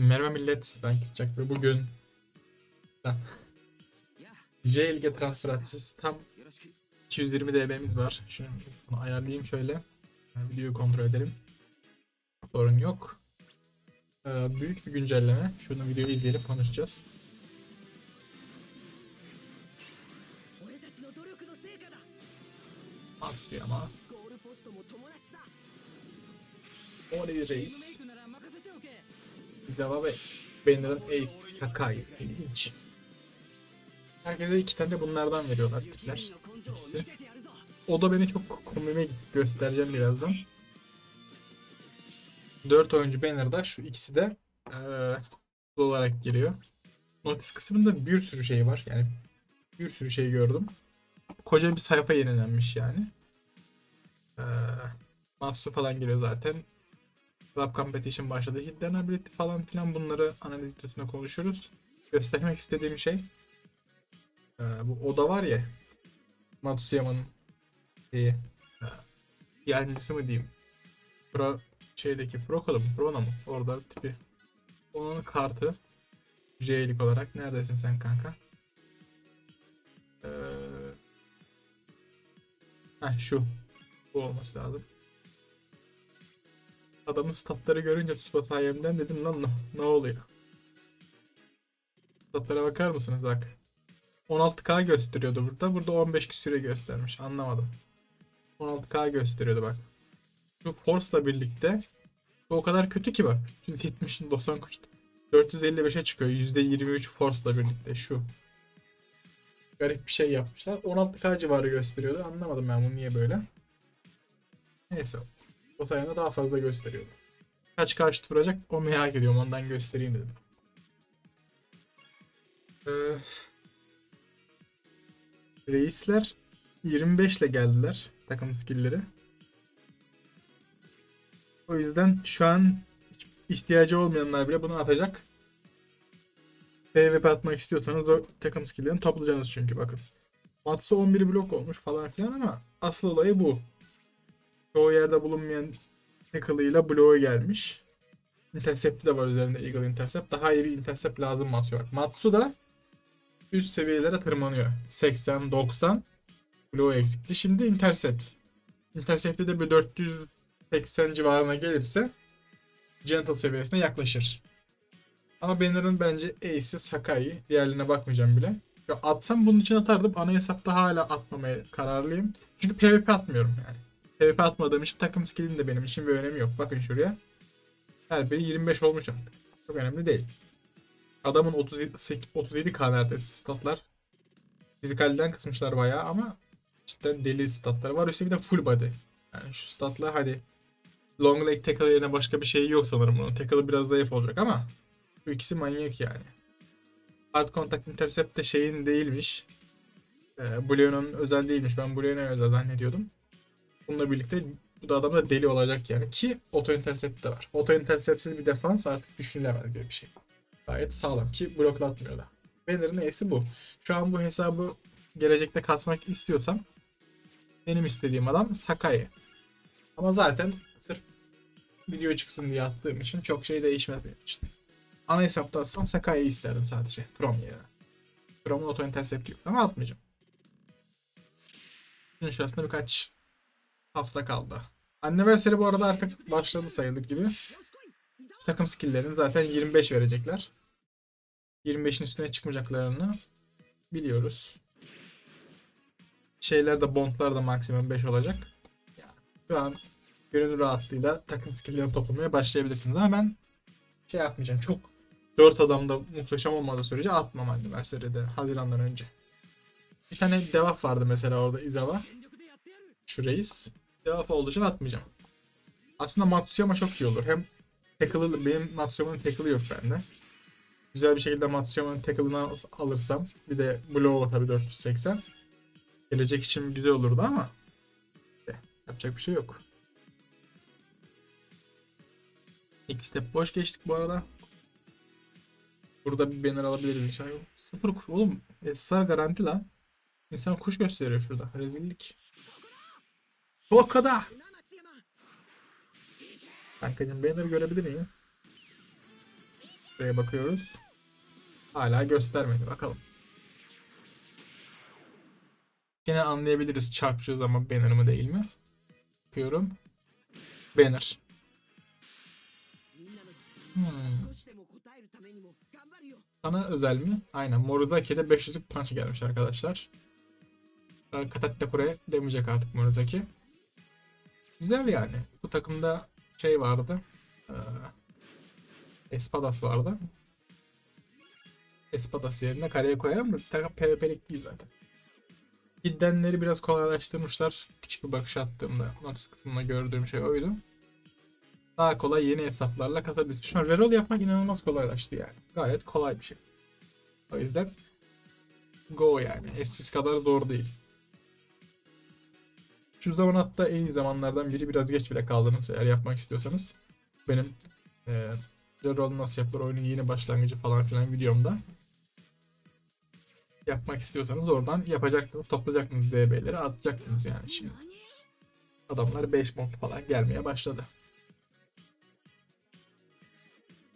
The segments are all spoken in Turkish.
Merhaba millet, ben Kipçak ve bugün J Lig'e transfer atacağız. Tam 220 dB'miz var. Şunu, bunu ayarlayayım şöyle. Yani videoyu kontrol edelim. Sorun yok. Ee, büyük bir güncelleme. Şunu videoyu izleyelim konuşacağız. Atlıyor ama. Oley reis. Izawa ve Banner'ın Ace, Sakai, ilginç. Herkese iki tane de bunlardan veriyorlar tipler. İkisi. O da beni çok komime göstereceğim birazdan. Dört oyuncu Banner'da şu ikisi de ee, olarak geliyor. Notice kısmında bir sürü şey var. Yani bir sürü şey gördüm. Koca bir sayfa yenilenmiş yani. Ee, Matsu falan geliyor zaten. Rap Competition başladı. Hidden Ability falan filan bunları analiz videosunda konuşuruz. Göstermek istediğim şey eee, bu oda var ya Matsuyama'nın şeyi e, yancısı mı diyeyim Pro şeydeki Froko'da mı? Frona mı? Orada tipi. Onun kartı J'lik olarak. Neredesin sen kanka? Ee... Heh şu. Bu olması lazım. Adamın statları görünce Tsuba sayemden dedim lan ne, ne oluyor? Statlara bakar mısınız bak. 16K gösteriyordu burada. Burada 15 küsüre göstermiş. Anlamadım. 16K gösteriyordu bak. Şu Force'la birlikte bu o kadar kötü ki bak. 370'in 90 koştu. 455'e çıkıyor. %23 Force'la birlikte şu. Garip bir şey yapmışlar. 16K civarı gösteriyordu. Anlamadım ben bunu niye böyle. Neyse. O sayede daha fazla gösteriyordu. Kaç karşıt vuracak o merak ediyorum. Ondan göstereyim dedim. Ee, Reisler 25 ile geldiler takım skill'leri. O yüzden şu an ihtiyacı olmayanlar bile bunu atacak. PvP atmak istiyorsanız o takım skill'lerini toplayacaksınız çünkü bakın. Matsu 11 blok olmuş falan filan ama asıl olayı bu. Çoğu yerde bulunmayan tackle'ıyla bloğa gelmiş. Intercept'i de var üzerinde Eagle Intercept. Daha iyi bir intercept lazım Matsu'ya. Matsu da üst seviyelere tırmanıyor. 80, 90 bloğu eksikti. Şimdi intercept. Intercept'te de bir 480 civarına gelirse gentle seviyesine yaklaşır. Ama Banner'ın bence Ace'i Sakai. Diğerlerine bakmayacağım bile. Ya atsam bunun için atardım. Ana hesapta hala atmamaya kararlıyım. Çünkü PvP atmıyorum yani. PvP atmadığım için takım skill'in de benim için bir önemi yok. Bakın şuraya. Her biri 25 olmuş artık. Çok önemli değil. Adamın 37, 37 k statlar. Fizikalden kısmışlar bayağı ama cidden deli statları var. Üstelik bir de full body. Yani şu statla hadi long leg tackle yerine başka bir şey yok sanırım bunun. Tackle'ı biraz zayıf olacak ama bu ikisi manyak yani. Hard contact intercept de şeyin değilmiş. Ee, Boolean'ın özel değilmiş. Ben Boolean'a özel zannediyordum. Bununla birlikte bu da adam da deli olacak yani. Ki auto intercept de var. Auto interceptsiz bir defans artık düşünülemez gibi bir şey. Gayet sağlam ki bloklatmıyor da. Banner'ın E'si bu. Şu an bu hesabı gelecekte kasmak istiyorsam benim istediğim adam Sakai. Ama zaten sırf video çıksın diye attığım için çok şey değişmez benim için. Ana hesapta atsam Sakai'yi isterdim sadece. Prom yerine. Prom'un auto intercept yok ama atmayacağım. Bunun şurasında birkaç hafta kaldı. Anniversary bu arada artık başladı sayılır gibi. Takım skilllerini zaten 25 verecekler. 25'in üstüne çıkmayacaklarını biliyoruz. Şeyler de bondlar da maksimum 5 olacak. Yani şu an gönül rahatlığıyla takım skilllerini toplamaya başlayabilirsiniz ama ben şey yapmayacağım. Çok 4 adamda muhteşem olmadığı sürece atmam Anniversary'de Haziran'dan önce. Bir tane devaf vardı mesela orada İzava. Şu reis. Devaf olduğu için atmayacağım. Aslında Matsuyama çok iyi olur. Hem tackle'ı, benim Matsuyama'nın tackle'ı yok bende. Güzel bir şekilde Matsuyama'nın tackle'ını al- alırsam. Bir de blow tabii 480. Gelecek için güzel olurdu ama. işte, yapacak bir şey yok. İlk step boş geçtik bu arada. Burada bir banner alabiliriz inşallah. Sıfır kuş oğlum. Esrar garanti lan. İnsan kuş gösteriyor şurada. Rezillik. Tokada. Kankacım banner görebilir miyim? Şuraya bakıyoruz. Hala göstermedi bakalım. Yine anlayabiliriz çarpacağız ama banner mı değil mi? Bakıyorum. Banner. Hmm. Sana özel mi? Aynen. Morizaki'de 500'lük punch gelmiş arkadaşlar. Katatte Kure demeyecek artık Morizaki. Güzel yani. Bu takımda şey vardı. Ee, Espadas vardı. Espadas yerine kaleye koyarım da takım PvP'lik değil zaten. Giddenleri biraz kolaylaştırmışlar. Küçük bir bakış attığımda not kısmında gördüğüm şey oydu. Daha kolay yeni hesaplarla kasabilirsin. Şu an reroll yapmak inanılmaz kolaylaştı yani. Gayet kolay bir şey. O yüzden go yani. Eskisi kadar zor değil. Şu zaman hatta en iyi zamanlardan biri biraz geç bile kaldınız eğer yapmak istiyorsanız. Benim e, reroll nasıl yapılır oyunun yeni başlangıcı falan filan videomda. Yapmak istiyorsanız oradan yapacaktınız, toplayacaktınız DB'leri atacaktınız yani şimdi. 何 Adamlar 5 mod falan gelmeye başladı.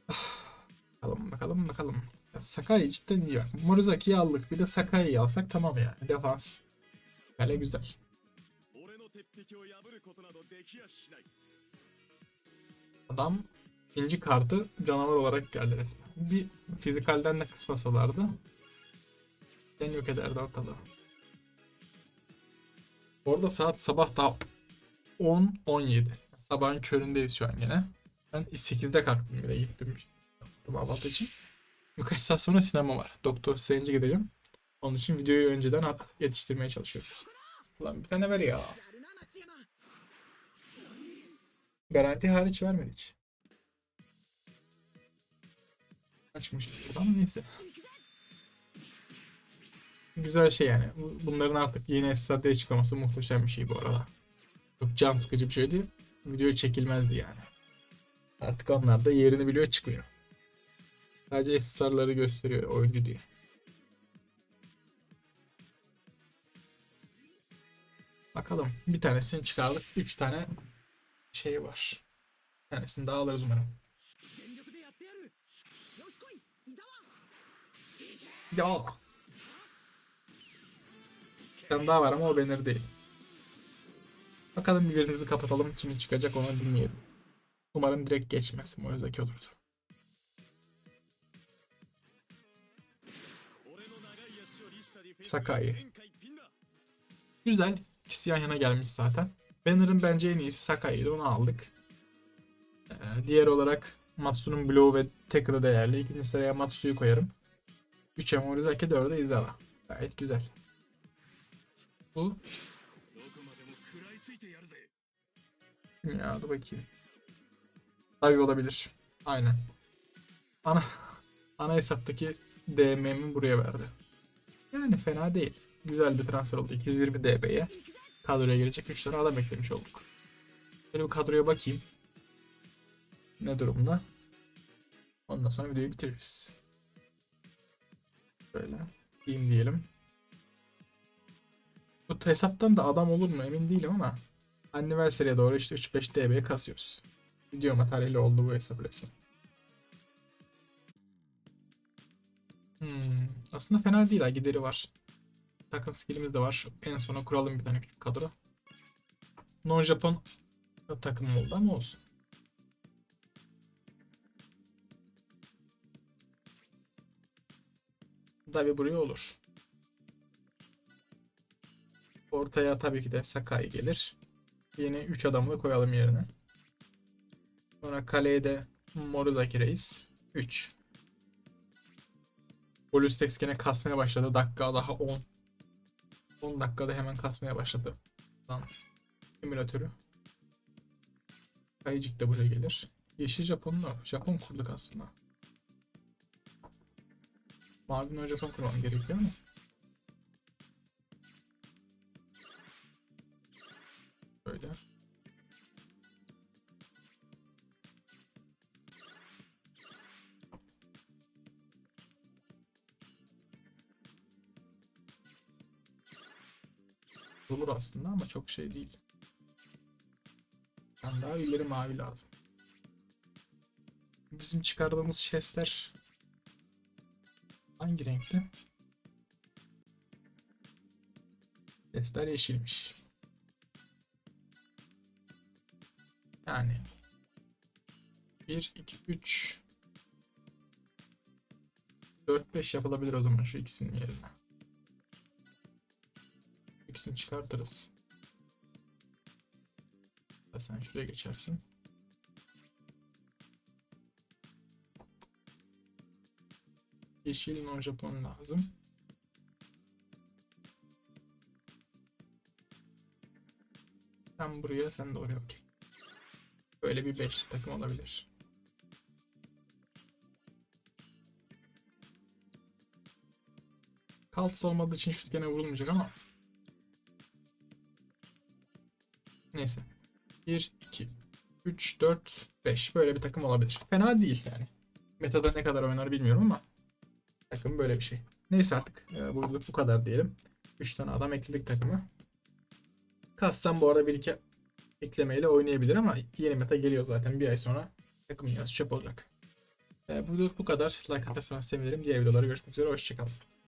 Bakalım bakalım bakalım. Ya Sakai cidden iyi bak. Aldık. Bir de Sakai'yi alsak tamam yani. Defans. Kale güzel. Adam ikinci kartı canavar olarak geldi resmen. Bir fizikalden de kısmasalardı. En yok ederdi ortalığı. Orada saat sabah daha 10-17. Sabahın köründeyiz şu an yine. Ben 8'de kalktım bile gittim. Kahvaltı için. Birkaç saat sonra sinema var. Doktor Strange'e gideceğim. Onun için videoyu önceden yetiştirmeye çalışıyorum. Ulan bir tane ver ya. Garanti hariç vermedi hiç. Açmış ama neyse. Güzel şey yani. Bunların artık yeni SSD'ye çıkaması muhteşem bir şey bu arada. Çok can sıkıcı bir şey. Video çekilmezdi yani. Artık onlar da yerini biliyor çıkmıyor. Sadece SSR'ları gösteriyor oyuncu diye. Bakalım bir tanesini çıkardık. 3 tane şey var. Bir tanesini daha alırız umarım. Ya. Bir tane daha var ama o belir değil. Bakalım bir gözümüzü kapatalım. Kimin çıkacak onu bilmeyelim. Umarım direkt geçmez. Moyozaki olurdu. Sakai. Güzel. İkisi yan yana gelmiş zaten. Banner'ın bence en iyisi Sakai'ydi. Onu aldık. Ee, diğer olarak Matsu'nun bloğu ve tackle'ı değerli. İkinci sıraya Matsu'yu koyarım. 3'e Morizaki 4'e Izawa. Gayet güzel. Bu. Kim ya? Dur bakayım. Tabii olabilir. Aynen. Ana ana hesaptaki DM'mi buraya verdi. Yani fena değil. Güzel bir transfer oldu. 220 DB'ye kadroya girecek 3 tane adam eklemiş olduk. Şöyle bir kadroya bakayım. Ne durumda? Ondan sonra videoyu bitiririz. Böyle. Diyeyim diyelim. Bu hesaptan da adam olur mu emin değilim ama Anniversary'e doğru işte 3-5 DB kasıyoruz. Video materyali oldu bu hesap resmen. Hmm, aslında fena değil ha gideri var. Takım skillimiz de var. En sona kuralım bir tane küçük kadro. Non Japon takım oldu ama olsun. Tabi buraya olur. Ortaya tabii ki de Sakai gelir. Yeni 3 adamla koyalım yerine. Sonra kaleye de Morizaki Reis. 3. Bolustex gene kasmaya başladı. Dakika daha 10. 10 dakikada hemen kasmaya başladı. Lan emülatörü. Kayıcık da buraya gelir. Yeşil Japon'la Japon kurduk aslında. Mavi Japon kurmam gerekiyor ama. Aslında ama çok şey değil. Ben daha ileri mavi lazım. bizim çıkardığımız chestler hangi renkti? Chestler yeşilmiş. Yani 1, 2, 3 4, 5 yapılabilir o zaman şu ikisinin yerine. İkisini çıkartırız. Sen şuraya geçersin. Yeşil non Japon lazım. Sen buraya, sen de oraya okey. Böyle bir 5 takım olabilir. Kaltısı olmadığı için şut gene vurulmayacak ama. Neyse. 1, 2, 3, 4, 5. Böyle bir takım olabilir. Fena değil yani. Metada ne kadar oynar bilmiyorum ama takım böyle bir şey. Neyse artık e, bu, bu kadar diyelim. 3 tane adam ekledik takımı. Kassam bu arada bir iki eklemeyle oynayabilir ama yeni meta geliyor zaten bir ay sonra takım yarısı çöp olacak. E, bu, bu kadar. Like atarsanız sevinirim. Diğer videolara görüşmek üzere. Hoşçakalın.